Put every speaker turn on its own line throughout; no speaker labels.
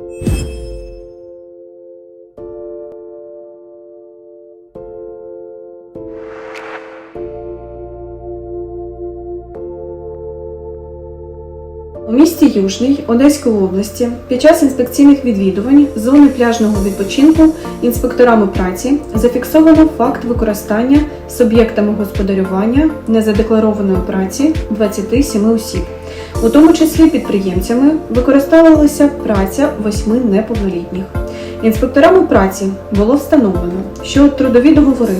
you У місті Южний Одеської області під час інспекційних відвідувань зони пляжного відпочинку інспекторами праці зафіксовано факт використання суб'єктами господарювання незадекларованої праці 27 осіб. У тому числі підприємцями використовувалася праця восьми неповнолітніх. Інспекторами праці було встановлено, що трудові договори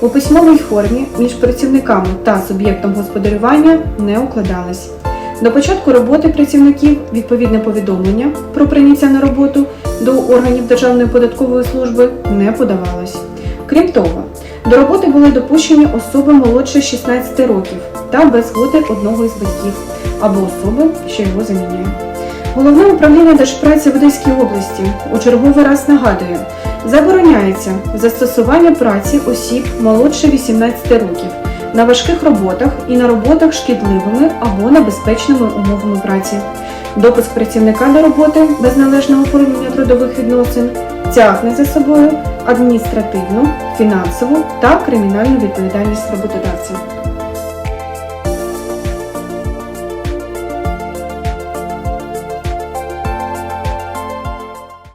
у письмовій формі між працівниками та суб'єктом господарювання не укладались. До початку роботи працівників відповідне повідомлення про прийняття на роботу до органів Державної податкової служби не подавалось. Крім того, до роботи були допущені особи молодше 16 років та без згоди одного із батьків або особи, що його замінює. Головне управління Держпраці в Одеській області у черговий раз нагадує, забороняється застосування праці осіб молодше 18 років на важких роботах і на роботах шкідливими або небезпечними умовами праці. Допуск працівника до роботи без належного оформлення трудових відносин тягне за собою адміністративну, фінансову та кримінальну відповідальність роботодавця.